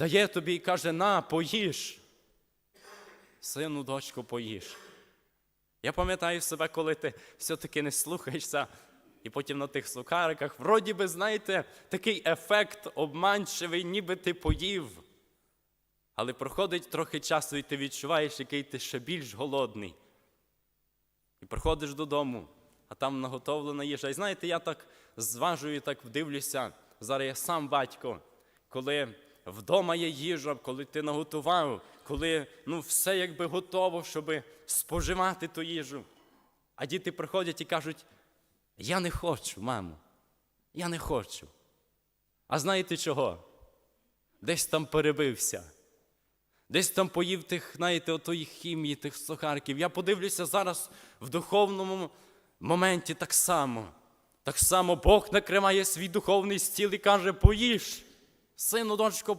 дає тобі і каже: на, поїж. Сину, дочку, поїж. Я пам'ятаю себе, коли ти все-таки не слухаєшся, і потім на тих сукариках, вроді би, знаєте, такий ефект обманчивий, ніби ти поїв. Але проходить трохи часу, і ти відчуваєш, який ти ще більш голодний. І приходиш додому, а там наготовлена їжа. І знаєте, я так зважую, так дивлюся. Зараз я сам батько, коли вдома є їжа, коли ти наготував, коли ну, все якби готово, щоб споживати ту їжу. А діти приходять і кажуть: я не хочу, мамо, я не хочу. А знаєте чого? Десь там перебився. Десь там поїв тих, знаєте, отої хімії, тих сухарків. Я подивлюся зараз в духовному моменті так само. Так само Бог накриває свій духовний стіл і каже: поїж, сину, дочко,